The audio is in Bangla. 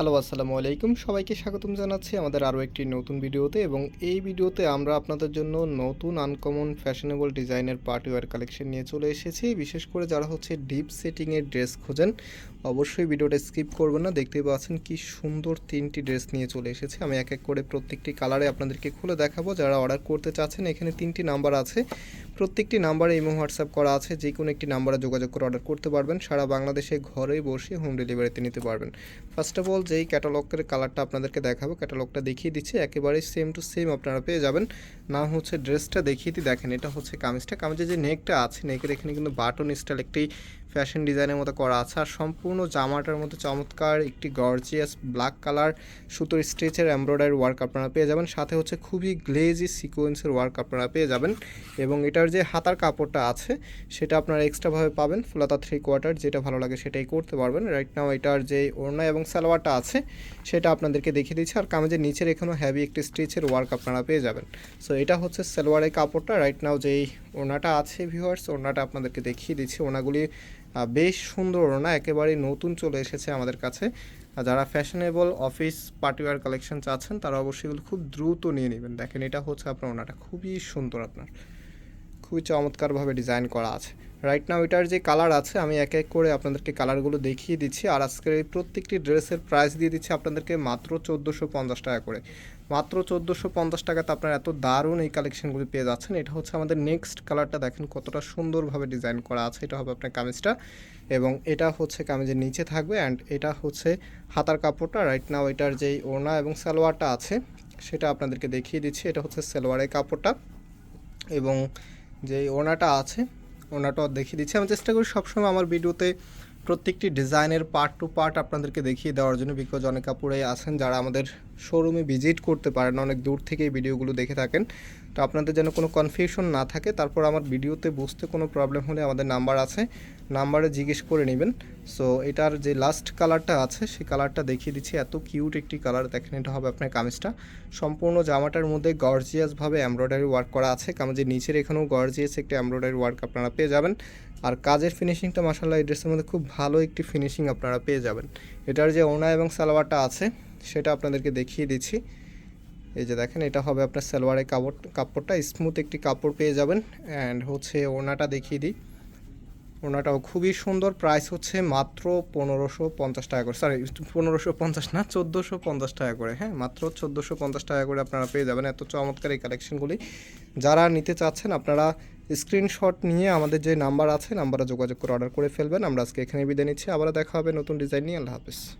হ্যালো, আসসালামু আলাইকুম। সবাইকে স্বাগতম জানাচ্ছি আমাদের আরও একটি নতুন ভিডিওতে এবং এই ভিডিওতে আমরা আপনাদের জন্য নতুন আনকমন ফ্যাশনেবল ডিজাইনের পার্টিওয়ার কালেকশন নিয়ে চলে এসেছি। বিশেষ করে যারা হচ্ছে ডিপ সেটিংয়ের ড্রেস খোঁজেন, অবশ্যই ভিডিওটা স্কিপ করবেন না। দেখতেই পাচ্ছেন কি সুন্দর তিনটি ড্রেস নিয়ে চলে এসেছে। আমি এক এক করে প্রত্যেকটি কালারে আপনাদেরকে খুলে দেখাবো। যারা অর্ডার করতে চাচ্ছেন, এখানে তিনটি নাম্বার আছে। প্রত্যেকটি নাম্বারে ইমো হোয়াটসঅ্যাপ করা আছে, যে কোনো একটি নাম্বারে যোগাযোগ করে অর্ডার করতে পারবেন। সারা বাংলাদেশে ঘরে বসে হোম ডেলিভারিতে নিতে পারবেন। ফার্স্ট অফ অল যেই ক্যাটালগের কালারটা আপনাদেরকে দেখাবো, ক্যাটালগটা দেখিয়ে দিচ্ছি। একেবারেই সেম টু সেম আপনারা পেয়ে যাবেন। না হচ্ছে ড্রেসটা দেখিয়ে দিই, দেখেন এটা হচ্ছে কামিজটা। কামিজের যে নেকটা আছে নেকের এখানে কিন্তু বাটন স্টাইল একটি ফ্যাশন ডিজাইনের মতো করা আছে। আর সম্পূর্ণ জামাটার মতো চমৎকার একটি গর্জিয়াস ব্ল্যাক কালার সুতোর স্ট্রেচের এমব্রয়ডারি ওয়ার্ক আপনারা পেয়ে যাবেন। সাথে হচ্ছে খুবই গ্লেজি সিকোয়েন্সের ওয়ার্ক আপনারা পেয়ে যাবেন। এবং এটার যে হাতার কাপড়টা আছে, সেটা আপনারা এক্সট্রাভাবে পাবেন। ফুলাতা থ্রি কোয়ার্টার যেটা ভালো লাগে সেটাই করতে পারবেন। রাইট নাও এটার যে ওড়না এবং সালোয়ারটা আছে, সেটা আপনাদেরকে দেখিয়ে দিচ্ছি। আর কামিজের নিচের এখানেও হ্যাভি একটি স্টিচের ওয়ার্ক আপনারা পেয়ে যাবেন। সো এটা হচ্ছে সালোয়ারের কাপড়টা। রাইট নাও যেই ওড়নাটা আছে ভিউয়ার্স ওড়নাটা আপনাদেরকে দেখিয়ে দিচ্ছি। ওড়নাগুলি বেশ সুন্দর ওড়না একেবারে নতুন চলে এসেছে আমাদের কাছে। যারা ফ্যাশনেবল অফিস পার্টিওয়ার কালেকশন চাচ্ছেন, তারা অবশ্যই খুব দ্রুত নিয়ে নেবেন। দেখেন, এটা হচ্ছে আপনার ওনাটা খুবই সুন্দর আপনার। খুবই চমৎকারভাবে ডিজাইন করা আছে। রাইট নাও এটার যে কালার আছে, আমি এক এক করে আপনাদেরকে কালারগুলো দেখিয়ে দিচ্ছি। আর আজকের এই প্রত্যেকটি ড্রেসের প্রাইস দিয়ে দিচ্ছি আপনাদেরকে মাত্র চোদ্দোশো পঞ্চাশ টাকা করে। মাত্র চোদ্দোশো পঞ্চাশ টাকাতে আপনারা এত দারুণ এই কালেকশনগুলি পেয়ে যাচ্ছেন। এটা হচ্ছে আমাদের নেক্সট কালারটা দেখেন কতটা সুন্দরভাবে ডিজাইন করা আছে। এটা হবে আপনার কামিজটা। এবং এটা হচ্ছে কামিজের নিচে থাকবে অ্যান্ড এটা হচ্ছে হাতার কাপড়টা। রাইট নাও এটার যেই ওড়না এবং সালোয়ারটা আছে, সেটা আপনাদেরকে দেখিয়ে দিচ্ছি। এটা হচ্ছে সালোয়ারের কাপড়টা। এবং যে ওনাটা আছে ওনাটাও দেখিয়ে দিচ্ছি। আমি চেষ্টা করি সবসময় আমার ভিডিওতে প্রত্যেকটি ডিজাইনের পার্ট টু পার্ট আপনাদেরকে দেখিয়ে দেওয়ার জন্য বিকজ অনেক কাপড়ে আছেন যারা আমাদের শোরুমে ভিজিট করতে পারেন, অনেক দূর থেকে এই ভিডিওগুলো দেখে থাকেন। তো আপনাদের যেন কোনো কনফিউশন না থাকে, তারপর আমার ভিডিওতে বুঝতে কোনো প্রবলেম হলে আমাদের নাম্বার আছে নাম্বারে জিজ্ঞেস করে নেবেন। সো এটার যে লাস্ট কালারটা আছে সেই কালারটা দেখিয়ে দিচ্ছি। এত কিউট একটি কালার দেখেন এটা হবে আপনার কামিজটা। সম্পূর্ণ জামাটার মধ্যে গর্জিয়াসভাবে এমব্রয়ডারি ওয়ার্ক করা আছে। কামিজের নিচের এখানেও গর্জিয়াস একটি এমব্রয়ডারি ওয়ার্ক আপনারা পেয়ে যাবেন। আর কাজের ফিনিশিংটা মাসাল্লাহ এই ড্রেসের মধ্যে খুব ভালো একটি ফিনিশিং আপনারা পেয়ে যাবেন। এটার যে ওনা এবং সালোয়ারটা আছে, সেটা আপনাদেরকে দেখিয়ে দিচ্ছি। এই যে দেখেন, এটা হবে আপনার সালোয়ারের কাপড় কাপড়টা। স্মুথ একটি কাপড় পেয়ে যাবেন। অ্যান্ড হচ্ছে ওনাটা দেখিয়ে দিই। ওনাটাও খুবই সুন্দর। প্রাইস হচ্ছে মাত্র পনেরোশো পঞ্চাশ টাকা করে। সরি পনেরোশো পঞ্চাশ না, চোদ্দোশো পঞ্চাশ টাকা করে। হ্যাঁ মাত্র চোদ্দোশো পঞ্চাশ টাকা করে আপনারা পেয়ে যাবেন। এত চমৎকার এই কালেকশনগুলি যারা নিতে চাচ্ছেন, আপনারা স্ক্রিনশট নিয়ে আমাদের যে নাম্বার আছে, নাম্বারে যোগাযোগ করে অর্ডার করে ফেলবেন। আমরা আজকে এখানে বিদায় নিচ্ছি। আবার দেখা হবে নতুন ডিজাইন নিয়ে। আল্লাহ হাফিজ।